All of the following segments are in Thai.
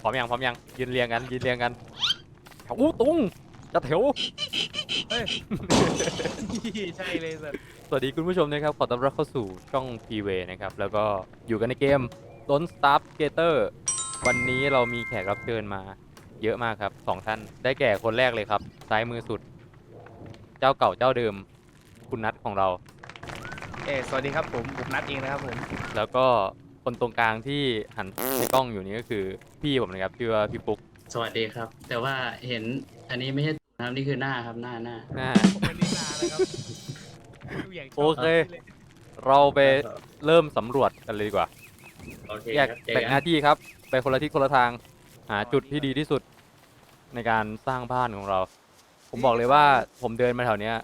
พร้อมยังพร้อมยังยืนเรียงกันยืนเรียงกันแถวอู้ตุงจะแถวใช่เลยสัตว์สวัสดีคุณผู้ชมนะครับขอต้อนรับเข้าสู่ช่อง p w นะครับแล้วก็อยู่กันในเกม Don't Starve Skater วันนี้เรามีแขกรับเชิญมา เยอะมากครับสองท่านได้แก่คนแรกเลยครับซ้ายมือสุด เจ้าเก่าเจ้าเดิม คุณนัทของเรา เอ้ยสวัสดีครับผมบุกนัดเองนะครับผม แล้วก็ คนตรงกลางที่หันในกล้องอยู่นี่ก็คือพี่ผมนะครับชื่อว่าพี่ปุ๊กสวัสดีครับ แต่ว่าเห็นอันนี้ไม่ใช่ตูดนะครับนี่คือหน้าครับหน้าหน้าหน้าผมเป็นนิลานะครับดูอย่างชบโอเค เราไปเริ่มสำรวจกันเลยดีกว่า โอเคแยกครับเจอแบ่งกัหน้าที่ครับ ไปคนละทิศคนละทาง หาจุดที่ดีที่สุดในการสร้างบ้านของเรา ผมบอกเลยว่าผมเดินมาแถวเนี้ย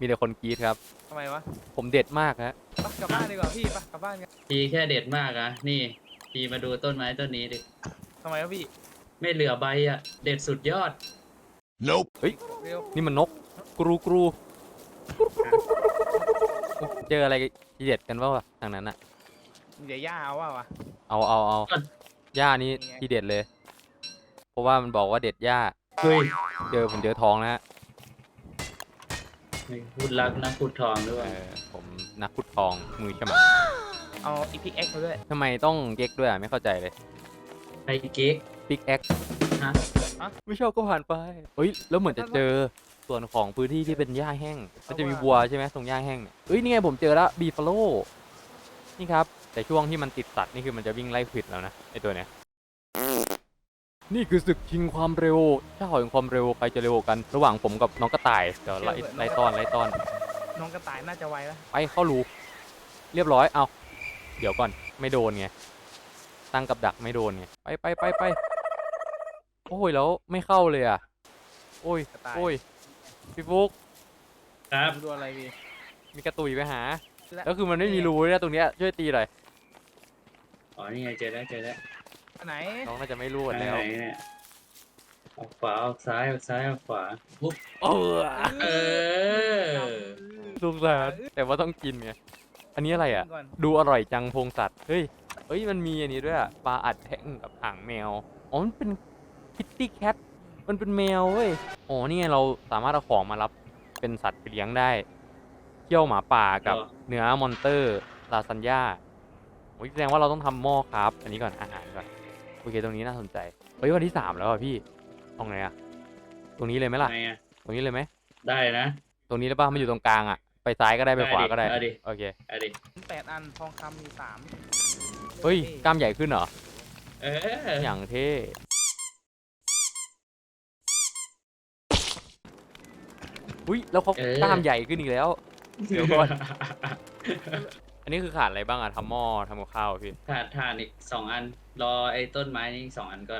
มีแต่คนกรีดครับ ทำไมวะผมเด็ดมากฮะไปกลับบ้านดีกว่าพี่ไปกลับบ้านกันทีแค่เด็ดมากอะนี่ทีมาดูต้นไม้ต้นนี้ดิ ทำไมวะพี่ ไม่เหลือใบอะเด็ดสุดยอดเร็วนี่มันนกกรูกรูเจออะไรทีเด็ดกันว่าวะทางนั้นอะเดี๋ยวย่าเอาว่าวะ เอาเอาเอาอะหญ้านี้นี่ไงทีเด็ดเลย เพราะว่ามันบอกว่าเด็ดหญ้าเฮ้ยเจอผมเจอทองนะฮะ พูดรักนะพูดทองด้วย เออผมนักขุดทองมือฉมังเอาอีพิกเอ็กมาด้วย ทำไมต้องเก๊กด้วยอะไม่เข้าใจเลยไอเก๊กปิกแอ็กฮะไม่ชอบก็ผ่านไปเฮ้ยแล้วเหมือนจะเจอส่วนของพื้นที่ที่เป็นหญ้าแห้งมันจะมีวัวใช่ไหมตรงหญ้าแห้งเนี่ยเอ้ยนี่ไงผมเจอแล้วบีฟาโลนี่ครับแต่ช่วงที่มันติดสัตว์นี่คือมันจะวิ่งไล่ควิดแล้วนะไอตัวเนี้ย นี่คือศึกชิงความเร็วเจ้าแห่งความเร็วใครจะเร็วกว่ากัน ระหว่างผมกับน้องกระต่าย เดี๋ยวไล่ไล่ต้อนไล่ต้อน น้องกระต่ายน่าจะไวแล้วไปเข้ารูเรียบร้อย เอาเดี๋ยวก่อน ไม่โดนไง ตั้งกับดักไม่โดนไง ไปไปไปไปโอ้ยแล้วไม่เข้าเลยอะ โอ้ยกระต่ายโอ้ย พี่ฟุกครับดูอะไรพี่มีกระตุยไปหา แล้วคือมันไม่มีรูเลยนะตรงเนี้ยช่วยตีหน่อย อ๋อ นี่ไงเจอแล้วเจอแล้ว อันไหนน้องน่าจะไม่รู้หมดแล้วไหนเนี่ยออกขวาออกซ้ายออกซ้ายออกขวาปุ๊บเออเออสงสารแต่ว่าต้องกินไง อันนี้อะไรอะ ก่อนดูอร่อยจังพงสัตว์ เฮ้ย เฮ้ย มันมีอันนี้ด้วยอะปลาอัดแท่งกับหางแมว อ๋อ มันเป็นคิตตี้แคท มันเป็นแมวเว้ย อ๋อ นี่ไงเราสามารถเอาของมารับเป็นสัตว์ไปเลี้ยงได้ เขี้ยวหมาป่ากับเหรอ เนื้อมอนเตอร์ลาซานญ่าโอ้ยแสดงว่าเราต้องทำหม้อครับ อันนี้ก่อนอาหารก่อน โอเคตรงนี้น่าสนใจเฮ้ยวันที่สามแล้วอะพี่ตรงไหนอะตรงนี้เลยไหมล่ะ ไงอะตรงนี้เลยไหมได้นะตรงนี้เลยป่ะมันอยู่ตรงกลางอะไปซ้ายก็ได้ไปขวาก็ได้เอาดิโอเคเอาดิแปดอันทองคำมีสามเฮ้ยกล้ามใหญ่ขึ้นเหรอเอออย่างเท่อุ้ยแล้วเขากล้ามใหญ่ขึ้นอีกแล้วเดี๋ยวก่อน อันนี้คือขาดอะไรบ้างอะทำหม้อทำกับข้าวพี่ ถ่านถ่านอีกสองอัน รอไอ้ต้นไม้นี่อีกสองอันก็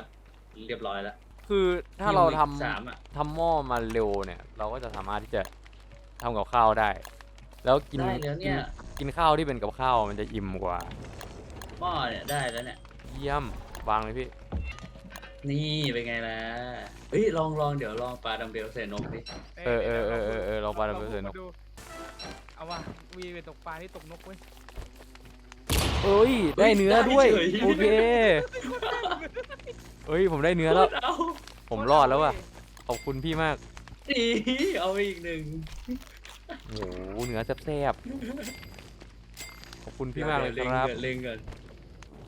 เรียบร้อยแล้วคือถ้าเราทสามอะำทำหม้อมาเร็วเนี่ย เราก็จะสามารถที่จะทำกับข้าวได้ แล้วกินได้แล้วเนี่ยกินกินข้าวที่เป็นกับข้าวมันจะอิ่มกว่า หม้อเนี่ยได้แล้วเนี่ย เยี่ยมวางเลยพี่ นี่เป็นไงล่ะเฮ้ยลองลองเดี๋ยวลองปลาดัมเบลใส่นกดิเออเออเออเออเออลองปลาดัมเบลใส่นกดู เอาว่ะวีไปตกปลาที่ตกนกเว้ยเอ้ยได้เนื้อด้วยได้เฉย โอเคเอ้ยผมได้เนื้อแล้ว เอาผมรอดแล้วว่ะขอบคุณพี่มากนี่เอาไปอีกหนึ่งโอ้โหเนื้อแซ่บๆขอบคุณพี่มากเลยเล็งครับก่อนเล็งก่อน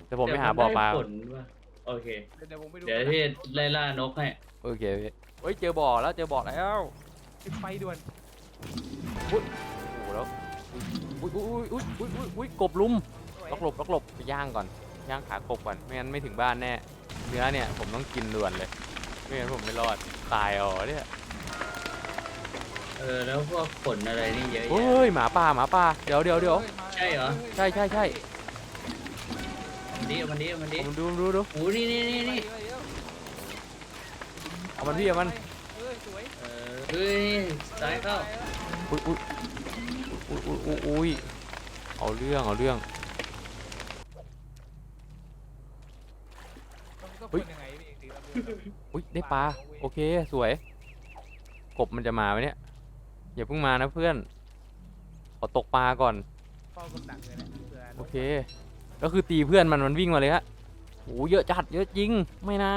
แต่ผมไปหาบ่อปลาเดี๋ยวมันได้ผลว่ะโอเค เดี๋ยวผมไปดูเดี๋ยวพี่ไล่ล่านกให้โอเคพี่เฮ้ยเจอบ่อแล้วเจอบ่อแล้ว ปิดไฟด่วนโอ้โหแล้ว อุ้ยอุ้ยอุ้ยอุ้ยอุ้ยอุ้ยกบลุมสวยล็อกหลบล็อกหลบไปย่างก่อนย่างขากบก่อนไม่งั้นไม่ถึงบ้านแน่เนื้อเนี่ยผมต้องกินด่วนเลยไม่งั้นผมไม่รอดตายอ๋อเนี่ยเออแล้วพวกผลอะไรนี่เยอะเฮ้แยะยหมาป่าหมาป่าเดี๋ยวเดี๋ยวเดี๋ยว ใช่เหรอ ใช่ใช่ใช่ มันดีมันดีมันดีผมดูดูดูโอ้นี่นี่นี่นี่เอามันพี่เอามันเออสวยเออเฮ้ยซ้ายเข้าอุ้ยอุ้ย อุ้ยอุ้ยอุ้ยอุ้ยเอาเรื่อง เอาเรื่องต้องคนยังไงพี่ตีระเบิดอุ้ยได้ปลา โอเค สวย กบมันจะมาไหมเนี่ย อย่าเพิ่งมานะเพื่อน ขอตกปลาก่อนเฝ้ากดดักเลยแหละเผื่อโอเค ก็คือตีเพื่อนมัน มันวิ่งมาเลยฮะโอ้เยอะจัด เยอะจริง ไม่นะ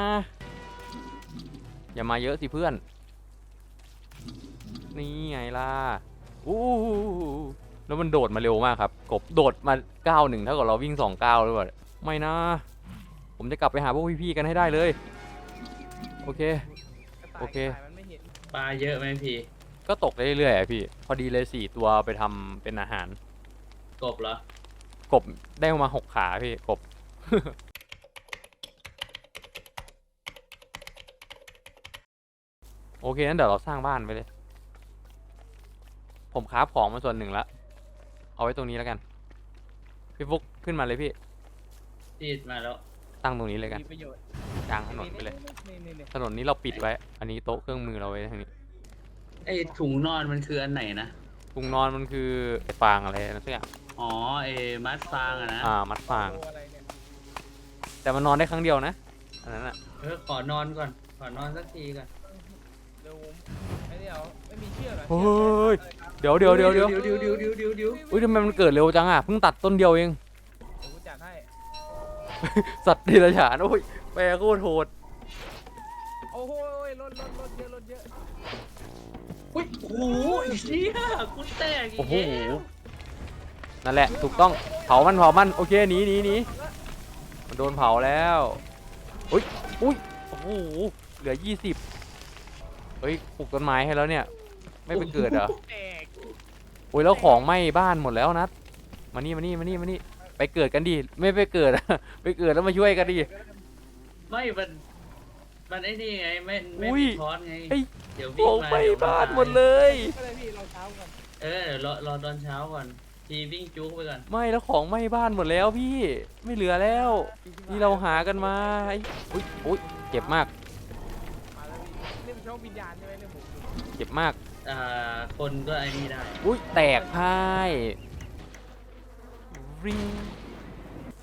อย่ามาเยอะสิเพื่อน นี่ไงล่ะ อู้หูแล้วมันโดดมาเร็วมากครับ กบโดดมาก้าวหนึ่งเท่ากับเราวิ่งสองก้าวหรือเปล่าไม่นะ ผมจะกลับไปหาพวกพี่ๆกันให้ได้เลย โอเคกระต่ายโอเคกระต่ายมันไม่เห็นปลาเยอะไหมพี่ ก็ตกได้เรื่อยๆอะพี่ พอดีเลยสี่ตัวเอาไปทำเป็นอาหาร กบเหรอ กบได้มาหกขาพี่กบ โอเคงั้นเดี๋ยวเราสร้างบ้านไปเลย ผมคราฟของมาส่วนหนึ่งละ เอาไว้ตรงนี้แล้วกัน พี่ฟุกขึ้นมาเลยพี่ที่มาแล้วตั้งตรงนี้เลยกันมีประโยชน์กลางถนนไปเลย นี่นี่นี่ถนนนี้เราปิดไว้ อันนี้โต๊ะเครื่องมือเราไว้ทางนี้ไอ้ถุงนอนมันคืออันไหนนะตุงนอนมันคือฟางอะไรนะสักอย่าง อ๋อไอ้มัดฟางอะนะอ่า มัดฟางโอ้อะไรเนี่ยแต่มันนอนได้ครั้งเดียวนะ อันนั้นอะเออขอนอนก่อน ขอนอนสักทีก่อนเดี๋ ยวผมไอ้เดี๋ยวไม่มีเชือกเหรอเฮ้ยเดี๋ยวเดี๋ยวเดี๋ยวเดี๋ยวเดี๋ยวเดี๋ยวเดี๋ยวเดี๋ยวเดี๋ยวอุ้ยทำไมมันเกิดเร็วจังอะเพิ่งตัดต้นเดียวเองเดี๋ยวกูจัดให้สัตว์เดรัจฉานโอ้ยแปลโคตรโหดโอ้โหรถรถรถเยอะรถเยอะอุ้ยโอ้โหไอ้เชี่ยกูแตกอีโอ้กโหแล้วนั่นแหละถูกต้องเผามันเผามันโอเคหนีหนีหนีมันโดนเผาแล้วอุ้ยอุ้ยโอ้โหเหลือยี่สิบ เฮ้ยปลูกต้นไม้ให้แล้วเนี่ย ไม่ไปเกิดเหรอแตกโอ้ยแล้วของไหม้บ้านหมดแล้วนัดมานี่มานี่มานี่มานี่ไปเกิดกันดิไม่ไปเกิด ไปเกิดแล้วมาช่วยกันดิ ไม่มันมันไอ้นี่ไงไม่ไม่อุ้ยมีคอร์สไงไอ้ เดี๋ยวขวิ่งองมาไหม้เดี๋ยวบ้านตยหมดเลย ก็เลยพี่เราเช้ากันเออเดี๋ยวรอรอตอนเช้าก่อนทีวิ่งจุกไปก่อนไม่แล้วของไหม้บ้านหมดแล้วพี่ไม่เหลือแล้ว นี่เราหากันมาไอ้อุ้ยอุ้ยเจ็บมาก ช่องวิญญาณใช่ไหมเนี่ยผมเจ็บมาก อ่าคนก็ไอ้นี่ได้อุ้ยแตกพ่ายริง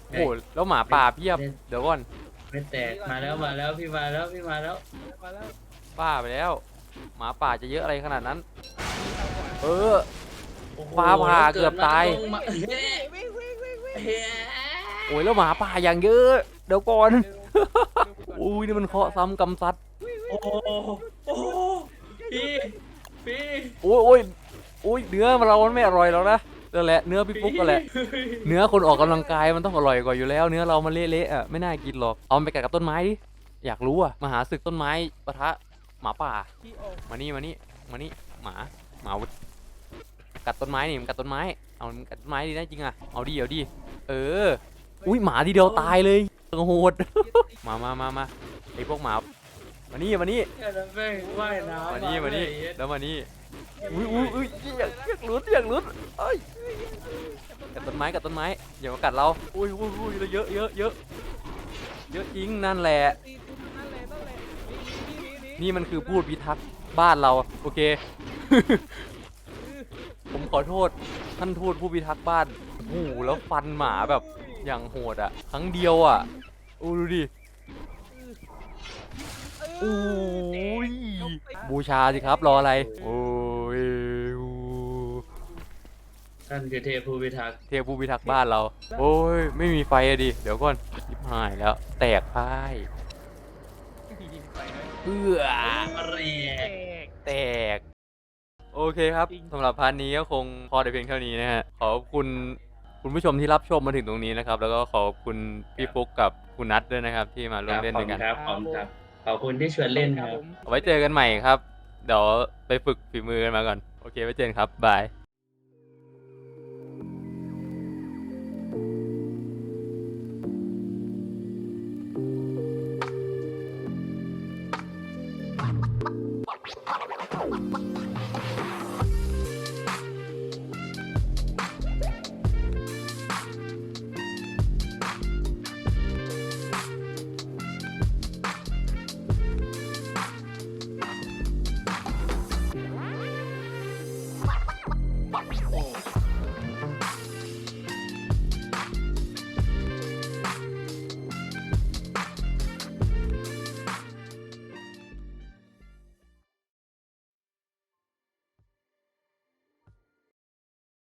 โอ้โหแล้วหมาป่าเพียบ เดี๋ยวก่อน ไม่แตกมาแล้วมาแล้วพี่มาแล้วพี่มาแล้วมาแล้วป้าไปแล้ว หมาป่าจะเยอะอะไรขนาดนั้น เออ โอ้โหฟ้าผ่าแล้วเกือบตายมลงมาเฮ้ยวิ่งวิ่งวิ่งวิ่งเฮ้ยโอ้ยแล้วหมาป่าอย่างเยอะ เดี๋ยวก่อนเร็วเร็วก่อนอุ้ยนี่มันเคาะซ้ำกำซัดโอ้โหโอ้โหพี่พี่โอ้ยโอ้ยโอ้ยเนื้อมันเรามันไม่อร่อยแล้วนะนั่นแหละเนื้อพี่ฟุกก็แหละ เนื้อคนออกกำลังกายมันต้องอร่อยกว่าอยู่แล้ว เนื้อเรามันเละๆอะไม่น่ากินหรอกเอามันไปกัดกับต้นไม้ดิอยากรู้อะมหาศึกต้นไม้ปะทะหมาป่าที่ออกมานี่มานี่มานี่หมาหมาวุดกัดต้นไม้นี่มันกัดต้นไม้เอามันกัดต้นไม้ดีนะจริงอะเอาดิเอาดิเออ อุ้ยหมาทีเดียวตายเลยโหดมามามามาไอพวกหมา มานี่มานี่แค่นั้นแม่งว่ายน้ำมานี่มานี่แล้วมานี่อุ้ยอุ้ยอุ้ยอยากอยากลุ้นอยากลุ้นเอ้ยกัดต้นไม้กัดต้นไม้อย่ามากัดเราอุ้ยอุ้ยอุ้ยเยอะเยอะเยอะเยอะจริงนั่นแหละนี่มันคือพูดพิทักษ์บ้านเราโอเค ผมขอโทษท่านทูตผู้พิทักษ์บ้านโอ้แล้วฟันหมาแบบอย่างโหดอะ ครั้งเดียวอะอู้ดูดิ โอ้ยบูชาสิครับรออะไร โอ้ยอู้ท่านคือเทพผู้พิทักษ์เทพผู้พิทักษ์บ้านเรา โอ้ยไม่มีไฟอะดิ เดี๋ยวก่อนยิบหายแล้ว แตกพ่ายไปเลยเอื้อเรียแตกกแตก โอเคครับจริงสำหรับพาร์ทนี้ก็คงพอได้เพียงเท่านี้นะฮะ ขอบคุณคุณผู้ชมที่รับชมมาถึงตรงนี้นะครับ แล้วก็ขอบคุณพี่ฟุกกับคุณนัทด้วยนะครับ ที่มาร่วมเล่นด้วยกันครับขอบคุณครับ ขอบคุณที่ชวนเล่นครับไว้เจอกันใหม่ครับ เดี๋ยวไปฝึกฝีมือกันมาก่อน โอเคไว้เจอกันครับ บาย